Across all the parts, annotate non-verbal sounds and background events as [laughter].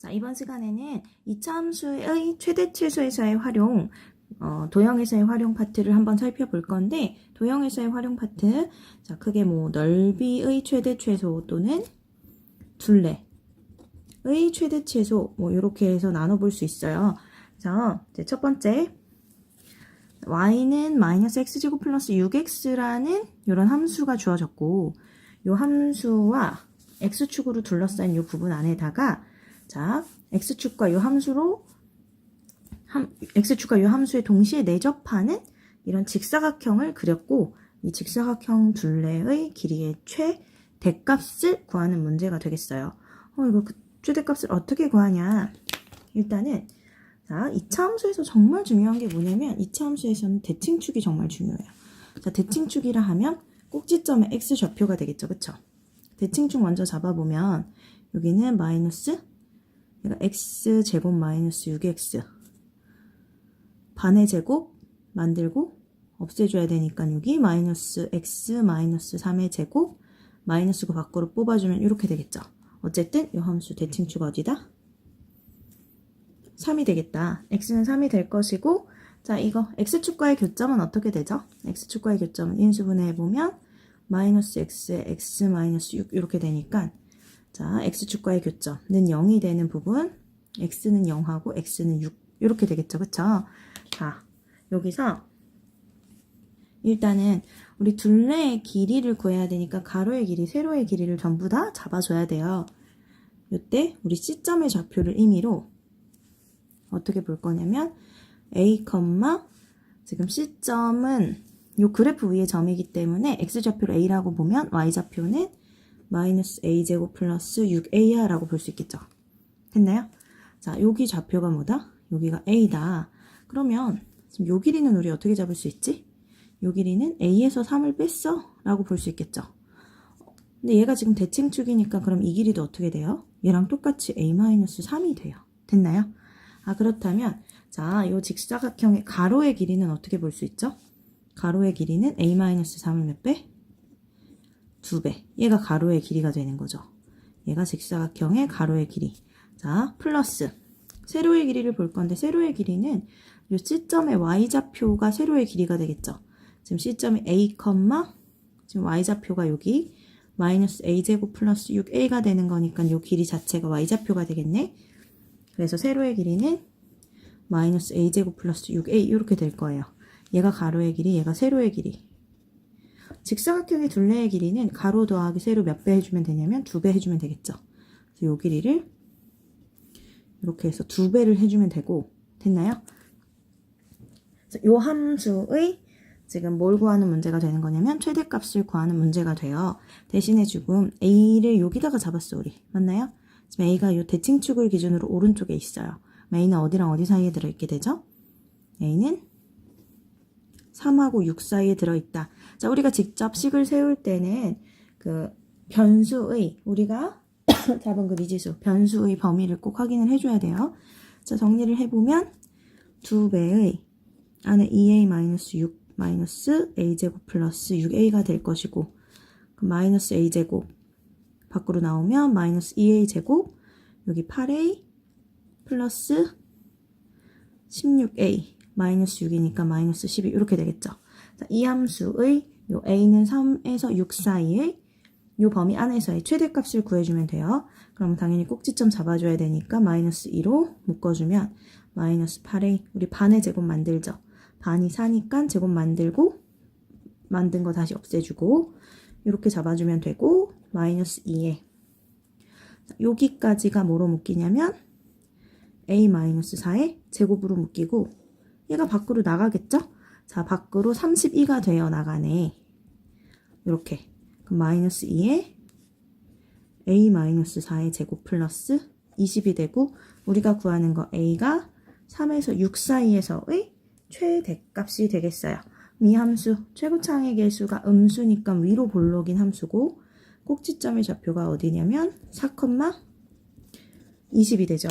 자, 이번 시간에는 이차함수의 최대 최소에서의 활용, 어, 도형에서의 활용 파트를 한번 살펴볼 건데, 도형에서의 활용 파트, 자, 크게 뭐, 넓이의 최대 최소 또는 둘레의 최대 최소, 뭐, 이렇게 해서 나눠볼 수 있어요. 자, 이제 첫 번째, y는 마이너스 x제곱 플러스 6x라는 이런 함수가 주어졌고, 이 함수와 x축으로 둘러싸인 이 부분 안에다가 자, x축과 이 함수로 함, x축과 이 함수에 동시에 내접하는 이런 직사각형을 그렸고 이 직사각형 둘레의 길이의 최대값을 구하는 문제가 되겠어요. 어, 이거 그 최대값을 어떻게 구하냐? 일단은 자, 이차 함수에서 정말 중요한 게 뭐냐면 이차 함수에서는 대칭축이 정말 중요해요. 자, 대칭축이라 하면 꼭지점의 x 좌표가 되겠죠. 그쵸? 대칭축 먼저 잡아보면 여기는 마이너스 얘가 x 제곱 마이너스 6x 반의 제곱 만들고 없애줘야 되니까 여기 마이너스 x 마이너스 3의 제곱 마이너스가 밖으로 뽑아주면 이렇게 되겠죠. 어쨌든 이 함수 대칭축 어디다? 3이 되겠다. x는 3이 될 것이고 자 이거 x축과의 교점은 어떻게 되죠? x축과의 교점은 인수분해해보면 마이너스 x에 x 마이너스 6 이렇게 되니까 자, x축과의 교점은 0이 되는 부분, x는 0하고 x는 6 이렇게 되겠죠. 그쵸? 자, 여기서 일단은 우리 둘레의 길이를 구해야 되니까 가로의 길이, 세로의 길이를 전부 다 잡아줘야 돼요. 이때 우리 C점의 좌표를 임의로 어떻게 볼 거냐면 A, 지금 C점은 이 그래프 위에 점이기 때문에 X좌표를 A라고 보면 Y좌표는 마이너스 a제곱 플러스 6a야 라고 볼 수 있겠죠. 됐나요? 자, 여기 좌표가 뭐다? 여기가 a다. 그러면 지금 요 길이는 우리 어떻게 잡을 수 있지? 요 길이는 a에서 3을 뺐어 라고 볼 수 있겠죠. 근데 얘가 지금 대칭축이니까 그럼 이 길이도 어떻게 돼요? 얘랑 똑같이 a-3이 돼요. 됐나요? 아 그렇다면 자, 요 직사각형의 가로의 길이는 어떻게 볼 수 있죠? 가로의 길이는 a-3을 몇 배? 2배. 얘가 가로의 길이가 되는 거죠. 얘가 직사각형의 가로의 길이. 자, 플러스. 세로의 길이를 볼 건데, 세로의 길이는 이 C점의 Y좌표가 세로의 길이가 되겠죠. 지금 C점이 A, 지금 Y좌표가 여기 마이너스 A제곱 플러스 6A가 되는 거니까 이 길이 자체가 Y좌표가 되겠네. 그래서 세로의 길이는 마이너스 A제곱 플러스 6A 이렇게 될 거예요. 얘가 가로의 길이, 얘가 세로의 길이. 직사각형의 둘레의 길이는 가로 더하기 세로 몇 배 해주면 되냐면 두 배 해주면 되겠죠. 그래서 이 길이를 이렇게 해서 두 배를 해주면 되고 됐나요? 이 함수의 지금 뭘 구하는 문제가 되는 거냐면 최대값을 구하는 문제가 돼요. 대신에 지금 a를 여기다가 잡았어 우리 맞나요? 지금 a가 이 대칭축을 기준으로 오른쪽에 있어요. a는 어디랑 어디 사이에 들어있게 되죠? a는 3하고 6 사이에 들어있다. 자, 우리가 직접 식을 세울 때는 그 변수의 우리가 [coughs] 잡은 그 미지수 변수의 범위를 꼭 확인을 해줘야 돼요. 자, 정리를 해보면 두 배의 안에 2a-6 마이너스 a제곱 플러스 6a가 될 것이고 그 마이너스 a제곱 밖으로 나오면 마이너스 2a제곱 여기 8a 플러스 16a 마이너스 6이니까 마이너스 12 이렇게 되겠죠. 자, 이 함수의 요 a는 3에서 6 사이의 요 범위 안에서의 최대값을 구해주면 돼요. 그럼 당연히 꼭지점 잡아줘야 되니까 마이너스 2로 묶어주면 마이너스 8a 우리 반의 제곱 만들죠. 반이 4니까 제곱 만들고 만든 거 다시 없애주고 이렇게 잡아주면 되고 마이너스 2에 여기까지가 뭐로 묶이냐면 a-4의 제곱으로 묶이고 얘가 밖으로 나가겠죠? 자, 밖으로 32가 되어 나가네. 이렇게. 그럼 마이너스 2에 a-4의 제곱 플러스 20이 되고 우리가 구하는 거 a가 3에서 6 사이에서의 최대값이 되겠어요. 이 함수 최고창의 개수가 음수니까 위로 볼록인 함수고 꼭지점의 좌표가 어디냐면 4, 20이 되죠.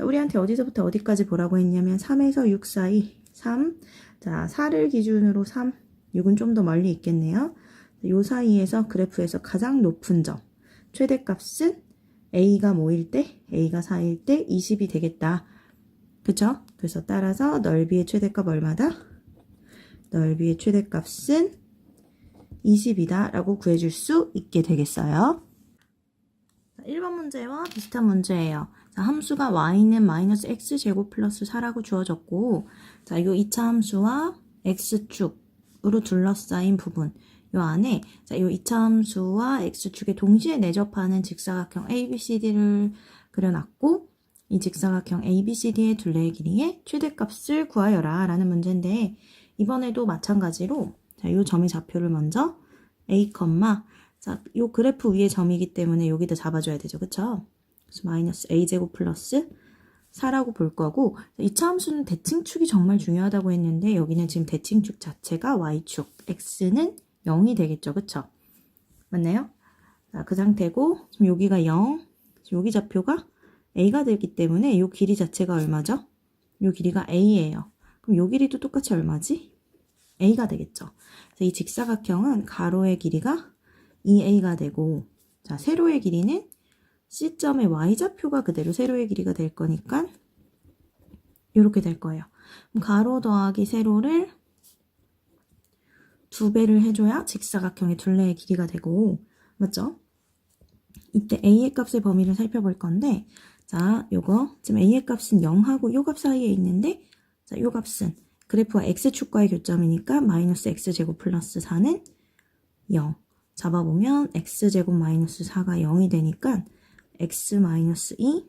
자, 우리한테 어디서부터 어디까지 보라고 했냐면 3에서 6 사이 3. 자, 4를 기준으로 3. 6은 좀 더 멀리 있겠네요. 요 사이에서 그래프에서 가장 높은 점. 최대값은 a가 뭐일 때? a가 4일 때 20이 되겠다. 그쵸? 그래서 따라서 넓이의 최대값 얼마다? 넓이의 최대값은 20이다 라고 구해줄 수 있게 되겠어요. 1번 문제와 비슷한 문제예요. 자, 함수가 y는 마이너스 x제곱 플러스 4라고 주어졌고 자, 이 2차 함수와 x축으로 둘러싸인 부분 요 안에 자, 요 2차 함수와 x축에 동시에 내접하는 직사각형 ABCD를 그려놨고 이 직사각형 ABCD의 둘레의 길이의 최대값을 구하여라 라는 문제인데 이번에도 마찬가지로 자, 요 점의 좌표를 먼저 A, 자, 요 그래프 위에 점이기 때문에 여기다 잡아줘야 되죠. 그쵸? 그래서 마이너스 a제곱 플러스 4라고 볼 거고 2차 함수는 대칭축이 정말 중요하다고 했는데 여기는 지금 대칭축 자체가 y축 x는 0이 되겠죠. 그쵸? 맞나요? 자, 그 상태고 지금 여기가 0 지금 여기 좌표가 a가 되기 때문에 요 길이 자체가 얼마죠? 요 길이가 a예요. 그럼 요 길이도 똑같이 얼마지? a가 되겠죠. 이 직사각형은 가로의 길이가 2a가 되고 자 세로의 길이는 C점의 y좌표가 그대로 세로의 길이가 될 거니까 이렇게 될 거예요. 가로 더하기 세로를 두 배를 해줘야 직사각형의 둘레의 길이가 되고 맞죠? 이때 a의 값의 범위를 살펴볼 건데 자 요거 지금 a의 값은 0하고 요 값 사이에 있는데 자 요 값은 그래프와 x축과의 교점이니까 마이너스 x제곱 플러스 4는 0 잡아보면 x제곱 마이너스 4가 0이 되니까 x 마이너스 2,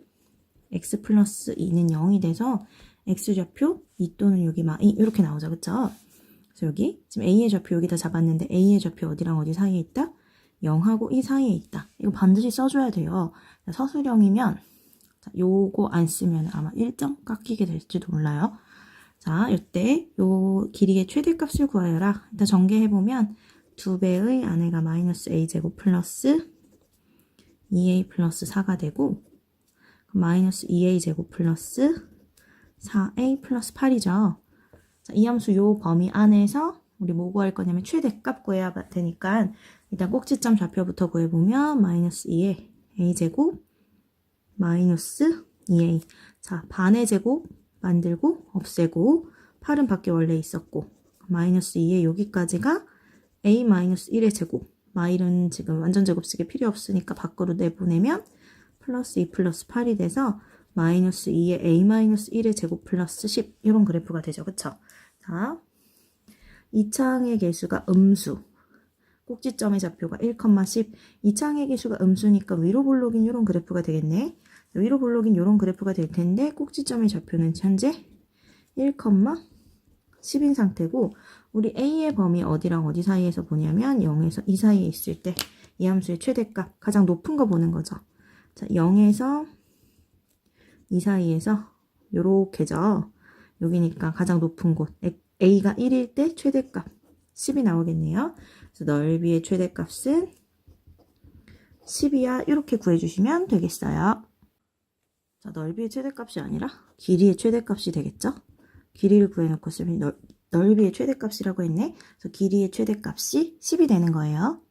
x 플러스 2는 0이 돼서 x좌표 2 또는 여기 마2 이렇게 나오죠. 그쵸? 그래서 여기 지금 a의 좌표 여기다 잡았는데 a의 좌표 어디랑 어디 사이에 있다? 0하고 2 사이에 있다. 이거 반드시 써줘야 돼요. 서술형이면 요거 안 쓰면 아마 1점 깎이게 될지도 몰라요. 자, 이때 요 길이의 최대값을 구하여라. 일단 전개해보면 2배의 안에가 마이너스 a제곱 플러스 2a 플러스 4가 되고 마이너스 2a제곱 플러스 4a 플러스 8이죠. 자, 이 함수 요 범위 안에서 우리 뭐 구할 거냐면 최대값 구해야 되니까 일단 꼭지점 좌표부터 구해보면 마이너스 2에 a제곱 마이너스 2a 자 반의 제곱 만들고 없애고 8은 밖에 원래 있었고 마이너스 2에 여기까지가 a-1의 제곱 마일은 지금 완전 제곱 쓰기 필요 없으니까 밖으로 내보내면 플러스 2 플러스 8이 돼서 마이너스 2의 a-1의 제곱 플러스 10 이런 그래프가 되죠. 그쵸? 자, 이창의 개수가 음수 꼭지점의 좌표가 1,10 이창의 개수가 음수니까 위로 볼록인 이런 그래프가 되겠네. 위로 볼록인 이런 그래프가 될 텐데 꼭지점의 좌표는 현재 1,10인 상태고 우리 a의 범위 어디랑 어디 사이에서 보냐면 0에서 2 사이에 있을 때 이 함수의 최대값 가장 높은 거 보는 거죠. 자, 0에서 2 사이에서 요렇게죠. 여기니까 가장 높은 곳 a가 1일 때 최대값 10이 나오겠네요. 그래서 넓이의 최대값은 10이야 이렇게 구해주시면 되겠어요. 자, 넓이의 최대값이 아니라 길이의 최대값이 되겠죠? 길이를 구해놓고 쓰면 넓, 넓이의 최대값이라고 했네. 그래서 길이의 최대값이 10이 되는 거예요.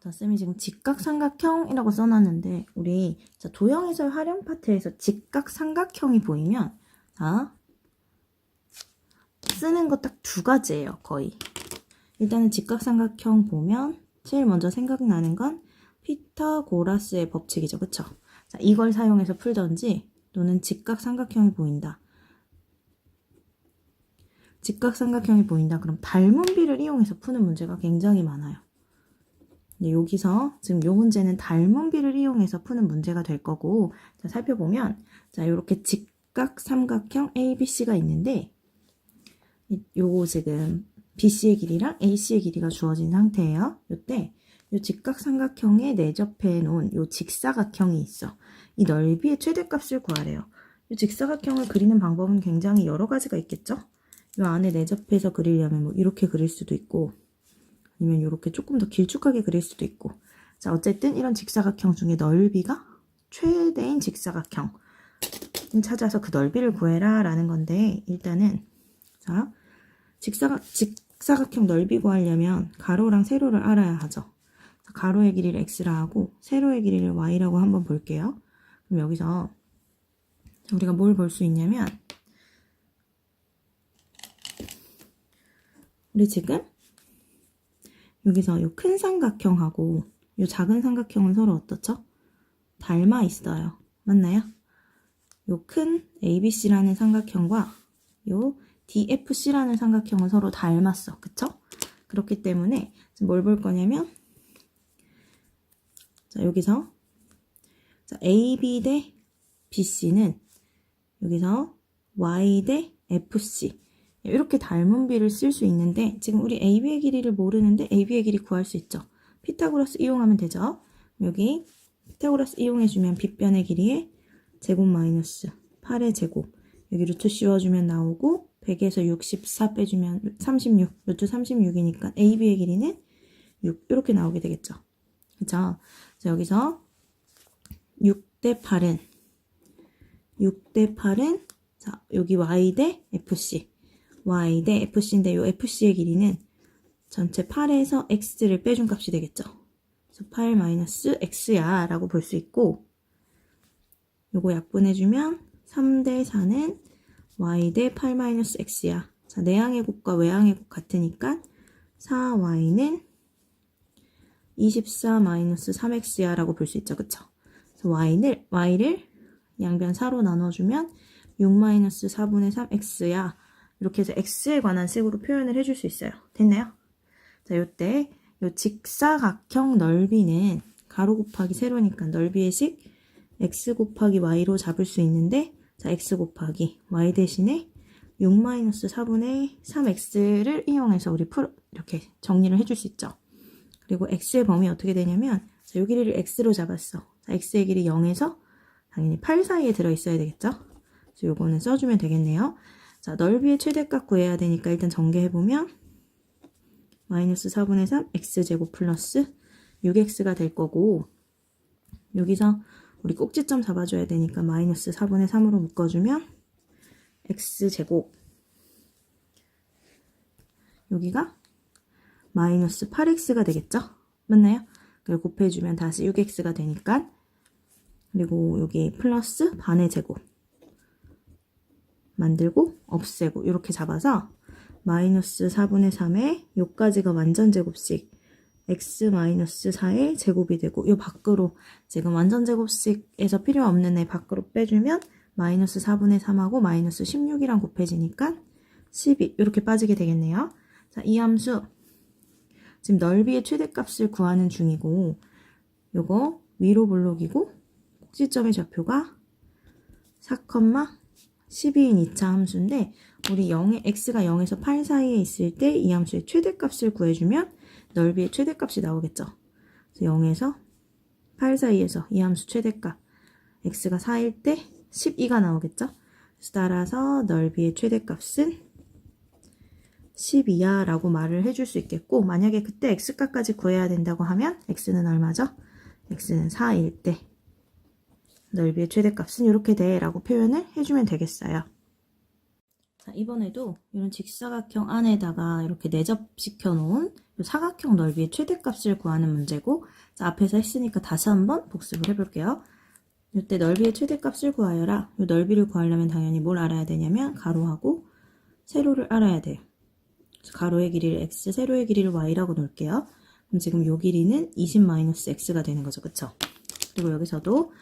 자, 쌤이 지금 직각삼각형이라고 써놨는데 우리 자, 도형해설 활용 파트에서 직각삼각형이 보이면 자 쓰는 거 딱 두 가지예요. 거의. 일단은 직각삼각형 보면 제일 먼저 생각나는 건 피타고라스의 법칙이죠. 그쵸? 자, 이걸 사용해서 풀던지 또는 직각삼각형이 보인다. 직각삼각형이 보인다. 그럼 닮은비를 이용해서 푸는 문제가 굉장히 많아요. 네, 여기서 지금 요 문제는 닮은비를 이용해서 푸는 문제가 될 거고 자, 살펴보면 자 이렇게 직각삼각형 ABC가 있는데 요거 지금 BC의 길이랑 AC의 길이가 주어진 상태예요. 요때 요 직각삼각형에 내접해 놓은 요 직사각형이 있어. 이 넓이의 최대값을 구하래요. 이 직사각형을 그리는 방법은 굉장히 여러 가지가 있겠죠? 요 안에 내접해서 그리려면 뭐 이렇게 그릴 수도 있고 아니면 이렇게 조금 더 길쭉하게 그릴 수도 있고 자 어쨌든 이런 직사각형 중에 넓이가 최대인 직사각형 찾아서 그 넓이를 구해라 라는 건데 일단은 자 직사각 직 직사각형 넓이 구하려면 가로랑 세로를 알아야 하죠. 가로의 길이를 x라 하고 세로의 길이를 y라고 한번 볼게요. 그럼 여기서 우리가 뭘 볼 수 있냐면 우리 지금 여기서 이 큰 삼각형하고 이 작은 삼각형은 서로 어떻죠? 닮아 있어요. 맞나요? 요큰 ABC라는 삼각형과 요 DFC라는 삼각형은 서로 닮았어. 그쵸? 그렇기 때문에 뭘 볼 거냐면 자, 여기서 자, AB 대 BC는 여기서 Y 대 FC 이렇게 닮은 비를 쓸 수 있는데 지금 우리 AB의 길이를 모르는데 AB의 길이 구할 수 있죠. 피타고라스 이용하면 되죠. 여기 피타고라스 이용해주면 빗변의 길이에 제곱 마이너스 8의 제곱 여기 루트 씌워주면 나오고 100에서 64 빼주면 36 루트 36이니까 AB의 길이는 6 이렇게 나오게 되겠죠. 그죠? 자, 여기서 6대 8은 6대 8은 자 여기 Y 대 FC Y 대 FC인데 이 FC의 길이는 전체 8에서 X를 빼준 값이 되겠죠. 그래서 8 마이너스 X야 라고 볼 수 있고 요거 약분해주면 3대 4는 Y 대 8 마이너스 X야. 자, 내항의 곱과 외항의 곱 같으니까 4Y는 24 마이너스 3X야 라고 볼 수 있죠. 그쵸? 그래서 Y를, Y를 양변 4로 나눠주면 6 마이너스 4분의 3X야. 이렇게 해서 X에 관한 식으로 표현을 해줄 수 있어요. 됐나요? 자, 요때 요 직사각형 넓이는 가로 곱하기 세로니까 넓이의 식 x 곱하기 y로 잡을 수 있는데 자 x 곱하기 y 대신에 6-4분의 3x를 이용해서 우리 풀 이렇게 정리를 해줄 수 있죠. 그리고 x의 범위 어떻게 되냐면 자, 요 길이를 x로 잡았어. 자, x의 길이 0에서 당연히 8 사이에 들어있어야 되겠죠. 그래서 요거는 써주면 되겠네요. 자, 넓이의 최대값 구해야 되니까 일단 전개해보면 마이너스 4분의 3 x제곱 플러스 6x가 될 거고 여기서 우리 꼭지점 잡아줘야 되니까 마이너스 4분의 3으로 묶어주면 x제곱 여기가 마이너스 8x가 되겠죠? 맞나요? 그걸 곱해주면 다시 6x가 되니까 그리고 여기 플러스 반의 제곱 만들고 없애고 이렇게 잡아서 마이너스 4분의 3에 요까지가 완전 제곱식 x 마이너스 4의 제곱이 되고 요 밖으로 지금 완전 제곱식에서 필요 없는 애 밖으로 빼주면 마이너스 4분의 3하고 마이너스 16이랑 곱해지니까 12 이렇게 빠지게 되겠네요. 자, 이 함수 지금 넓이의 최대값을 구하는 중이고 요거 위로 블록이고 꼭지점의 좌표가 4, 12인 2차 함수인데 우리 0의 x가 0에서 8 사이에 있을 때 이 함수의 최대값을 구해주면 넓이의 최대값이 나오겠죠. 그래서 0에서 8 사이에서 이 함수 최대값 x가 4일 때 12가 나오겠죠. 따라서 넓이의 최대값은 12야 라고 말을 해줄 수 있겠고 만약에 그때 x값까지 구해야 된다고 하면 x는 얼마죠? x는 4일 때 넓이의 최대값은 이렇게 돼 라고 표현을 해주면 되겠어요. 자, 이번에도 이런 직사각형 안에다가 이렇게 내접시켜 놓은 사각형 넓이의 최대값을 구하는 문제고 자, 앞에서 했으니까 다시 한번 복습을 해볼게요. 이때 넓이의 최대값을 구하여라. 이 넓이를 구하려면 당연히 뭘 알아야 되냐면 가로하고 세로를 알아야 돼요. 가로의 길이를 x, 세로의 길이를 y라고 놓을게요. 그럼 지금 요 길이는 20-x가 되는 거죠. 그쵸? 그리고 여기서도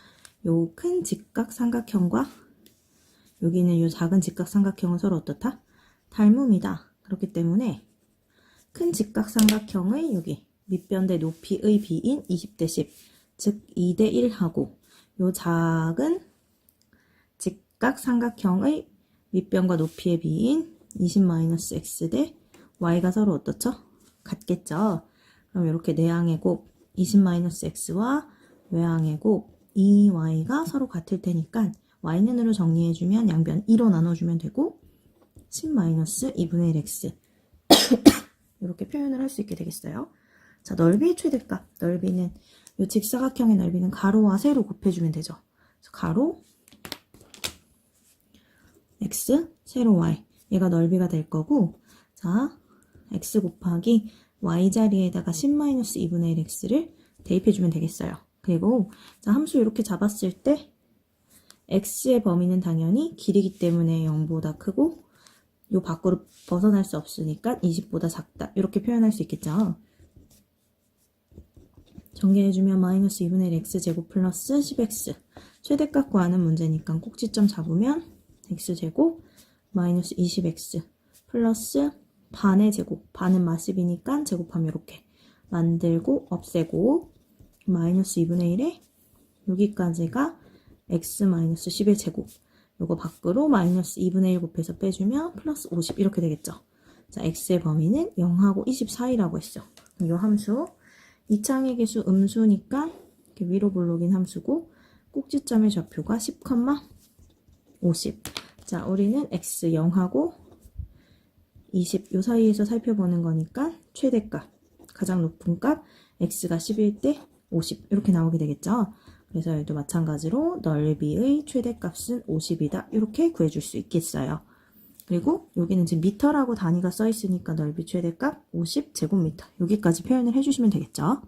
요 큰 직각 삼각형과 여기는 요 작은 직각 삼각형은 서로 어떻다? 닮음이다. 그렇기 때문에 큰 직각 삼각형의 여기 밑변 대 높이의 비인 20대 10, 즉 2대 1하고 요 작은 직각 삼각형의 밑변과 높이의 비인 20-x 대 y가 서로 어떻죠? 같겠죠? 그럼 이렇게 내항의 곱 20-x와 외항의 곱 2y가 서로 같을 테니까 y는으로 정리해주면 양변 2로 나눠주면 되고 10-2분의 1x [coughs] 이렇게 표현을 할 수 있게 되겠어요. 자, 넓이의 최대값. 넓이는 이 직사각형의 넓이는 가로와 세로 곱해주면 되죠. 가로 x, 세로 y 얘가 넓이가 될 거고 자, x 곱하기 y 자리에다가 10-2분의 1x를 대입해주면 되겠어요. 그리고 자, 함수 이렇게 잡았을 때 x의 범위는 당연히 길이기 때문에 0보다 크고 요 밖으로 벗어날 수 없으니까 20보다 작다. 이렇게 표현할 수 있겠죠. 전개해주면 마이너스 2분의 1 x제곱 플러스 10x 최대값 구하는 문제니까 꼭지점 잡으면 x제곱 마이너스 20x 플러스 반의 제곱 반은 마십이니까 제곱하면 이렇게 만들고 없애고 마이너스 2분의 1에 여기까지가 x 마이너스 10의 제곱 요거 밖으로 마이너스 2분의 1 곱해서 빼주면 플러스 50 이렇게 되겠죠. 자, x의 범위는 0하고 20 사이라고 했죠. 이 함수 이창의 개수 음수니까 이렇게 위로 볼록인 함수고 꼭지점의 좌표가 10, 50. 자, 우리는 x 0하고 20 요 사이에서 살펴보는 거니까 최대값 가장 높은 값 x가 10일 때50 이렇게 나오게 되겠죠. 그래서 여기도 마찬가지로 넓이의 최대값은 50이다 이렇게 구해줄 수 있겠어요. 그리고 여기는 지금 미터라고 단위가 써 있으니까 넓이 최대값 50제곱미터 여기까지 표현을 해주시면 되겠죠.